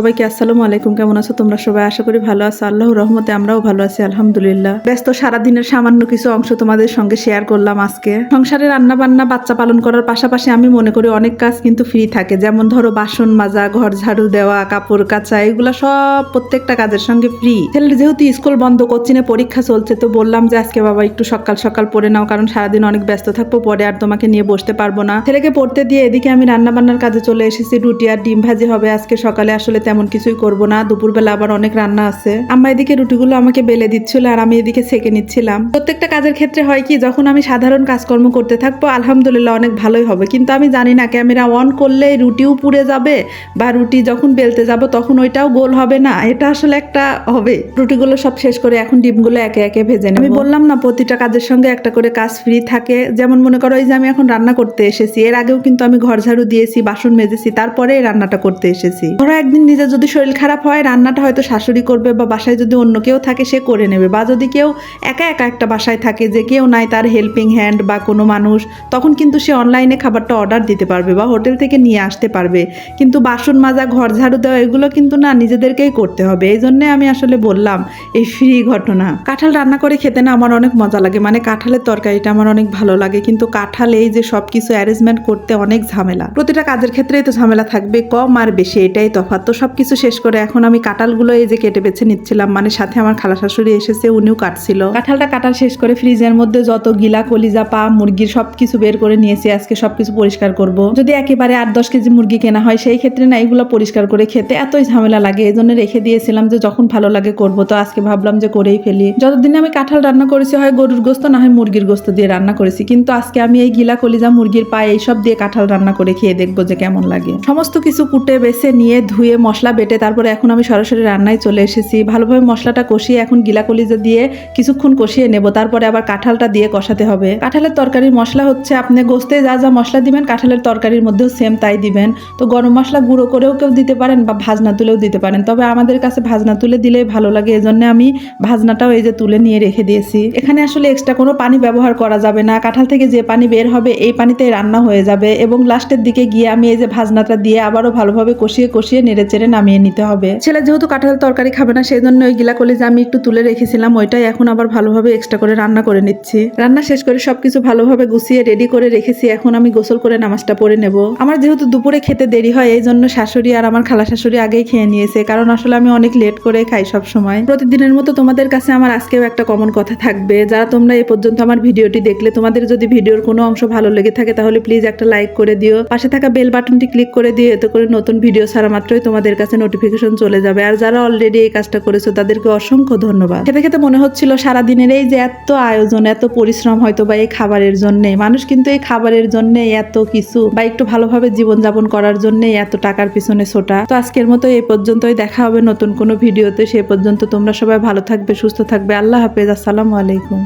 সবাইকে আসসালামু আলাইকুম, কেমন আছো তোমরা সবাই? আশা করি ভালো আছো। আল্লাহ রহমতে আমরাও ভালো আছি, আলহামদুলিল্লাহ। ব্যস্ত সারাদিনের সামান্য কিছু অংশ তোমাদের সঙ্গে শেয়ার করলাম আজকে। সংসারে রান্না বান্না বাচ্চা পালন করার পাশাপাশি আমি মনে করি অনেক কাজ কিন্তু ফ্রি থাকে। যেমন ধরো বাসন মাজা, ঘর ঝাড়ু দেওয়া, কাপড় কাচা, এগুলা সব প্রত্যেকটা কাজের সঙ্গে ফ্রি ছেলের যেহেতু স্কুল বন্ধ কোচিনে পরীক্ষা চলছে, তো বললাম যে আজকে বাবা একটু সকাল সকাল পড়ে নাও, কারণ সারাদিন অনেক ব্যস্ত থাকব, পরে আর তোমাকে নিয়ে বসতে পারব না। ছেলেকে পড়তে দিয়ে এদিকে আমি রান্না বান্নার কাজে চলে এসেছি। রুটি আর ডিম ভাজি হবে আজকে সকালে। আসলে তেমন কিছুই করব না। দুপুরবেলা আবার অনেক রান্না আছে। আম্মা এদিকে রুটিগুলো আমাকে বেলে দিচ্ছিল আর আমি এদিকে সেকে নিচ্ছিলাম। প্রত্যেকটা কাজের ক্ষেত্রে হয় কি, যখন আমি সাধারণ কাজকর্ম করতে থাকব, আলহামদুলিল্লাহ অনেক ভালোই হবে। কিন্তু আমি জানি না, ক্যামেরা অন করলে রুটিও পুড়ে যাবে বা রুটি যখন বেলতে যাব তখন ওইটাও গোল হবে না। এটা আসলে একটা হবে। রুটিগুলো সব শেষ করে এখন ডিমগুলো একে একে ভেজে নেব। আমি বললাম না, প্রতিটা কাজের সঙ্গে একটা করে কাজ ফ্রি থাকে। যেমন মনে করো, এই যে আমি এখন রান্না করতে এসেছি, এর আগেও কিন্তু আমি ঘর ঝাড়ু দিয়েছি, বাসন মেজেছি তারপরে রান্নাটা করতে এসেছি। ধরো একদিন নিজের যদি শরীর খারাপ হয়, রান্নাটা হয়তো শাশুড়ি করবে বা বাসায় যদি অন্য কেউ থাকে, সে করে নেবে। বা যদি কেউ একা একা একটা বাসায় থাকে, যে কেউ নাই তার হেল্পিং হ্যান্ড বা কোনো মানুষ, তখন কিন্তু সে অনলাইনে খাবারটা অর্ডার দিতে পারবে বা হোটেল থেকে নিয়ে আসতে পারবে। কিন্তু বাসন মাজা, ঘর ঝাড়ু দেওয়া, এগুলো কিন্তু না নিজেদেরকেই করতে হবে। এই জন্যে আমি আসলে বললাম, এই ফ্রি ঘটনা। কাঁঠাল রান্না করে খেতে না আমার অনেক মজা লাগে। মানে কাঁঠালের তরকারিটা আমার অনেক ভালো লাগে। কিন্তু কাঁঠাল এই যে সব কিছু অ্যারেঞ্জমেন্ট করতে অনেক ঝামেলা। প্রতিটা কাজের ক্ষেত্রেই তো ঝামেলা থাকবে, কম আর বেশি, এটাই তফাৎ। তো সব কিছু শেষ করে এখন আমি কাঁঠালগুলো এই যে কেটে বেছে নিচ্ছিলাম মানে সাথে আমার খালা শাশুড়ি এসেছে, উনিও কাটছিল। কাঁঠালটা কাটার শেষ করে ফ্রিজের মধ্যে যত গিলা, কলিজা, পা, মুরগির সব কিছু বের করে নিয়েছি, আজকে সব কিছু পরিষ্কার করব। যদি একেবারে আট দশ কেজি মুরগি কেনা হয়, সেই ক্ষেত্রে না এগুলো পরিষ্কার করে খেতে এতই ঝামেলা লাগে। এই জন্য রেখে দিয়েছিলাম যে যখন ভালো লাগে করব, তো আজকে ভাবলাম যে করেই ফেলি। যতদিন আমি কাঁঠাল রান্না করেছি, হয় গরুর গোস্ত, না হয় মুরগির গোস্ত দিয়ে রান্না করেছি, কিন্তু আজকে আমি এই গিলা, কলিজা, মুরগির পা এইসব দিয়ে কাঁঠাল রান্না করে খেয়ে দেখব যে কেমন লাগে। সমস্ত কিছু কুটে, বেছে, নিয়ে, ধুয়ে মশলা বেটে তারপরে এখন আমি সরাসরি রান্নায় চলে এসেছি। ভালোভাবে মশলাটা কষিয়ে এখন গিলা কলিজা দিয়ে কিছুক্ষণ কষিয়ে নেব। তারপরে আবার কাঁঠালটা দিয়ে কষাতে হবে। কাঁঠালের তরকারির মশলা হচ্ছে, আপনি গোস্তে যা যা মশলা দিবেন কাঁঠালের তরকারির মধ্যেও সেম তাই দিবেন। তো গরম মশলা গুঁড়ো করেও কেউ দিতে পারেন বা ভাজনা তুলেও দিতে পারেন। তবে আমাদের কাছে ভাজনা তুলে দিলেই ভালো লাগে। এজন্য আমি ভাজনাটাও এই যে তুলে নিয়ে রেখে দিয়েছি। এখানে আসলে এক্সট্রা কোনো পানি ব্যবহার করা যাবে না। কাঁঠাল থেকে যে পানি বের হবে, এই পানিতেই রান্না হয়ে যাবে। এবং লাস্টের দিকে গিয়ে আমি এই যে ভাজনাটা দিয়ে আবারও ভালোভাবে কষিয়ে কষিয়ে নেড়ে নামিয়ে নিতে হবে। ছেলে যেহেতু কাঁঠালের তরকারি খাবে না সেই জন্য ওই গিলা কলিজা আমি একটু তুলে রেখেছিলাম, ওইটাই এখন আবার ভালোভাবে এক্সট্রা করে রান্না করে নিচ্ছি। রান্না শেষ করে সবকিছু ভালোভাবে গুছিয়ে রেডি করে রেখেছি, এখন আমি গোসল করে নামাজটা পড়ে নেব। আমার যেহেতু দুপুরে খেতে দেরি হয় এই জন্য শাশুড়ি আর আমার খালা শাশুড়ি আগেই খেয়ে নিয়েছে, কারণ আসলে আমি অনেক লেট করে খাই সব সময় প্রতিদিনের মতো তোমাদের কাছে আমার আজকেও একটা কমন কথা থাকবে। যারা তোমরা এই পর্যন্ত আমার ভিডিওটি দেখলে, তোমাদের যদি ভিডিওর কোনো অংশ ভালো লেগে থাকে, তাহলে প্লিজ একটা লাইক করে দিও। পাশে থাকা বেল বাটনটি ক্লিক করে দিও, এতে করে নতুন ভিডিও ছাড়া মাত্রই তোমাদের কাছে নোটিফিকেশন চলে যাবে। আর যারা অলরেডি এই কাজটা করেছ, তাদেরকে অসংখ্য ধন্যবাদ। খেতে খেতে মনে হচ্ছিল সারাদিনের এই যে এত আয়োজন, এত পরিশ্রম হয়তো বা এই খাবারের জন্যে। মানুষ কিন্তু এই খাবারের জন্য এত কিছু বা একটু ভালোভাবে জীবনযাপন করার জন্য এত টাকার পিছনে ছোটা। তো আজকের মতো এই পর্যন্তই। দেখা হবে নতুন কোনো ভিডিওতে। সে পর্যন্ত তোমরা সবাই ভালো থাকবে, সুস্থ থাকবে। আল্লাহ হাফেজ। আসসালামু আলাইকুম।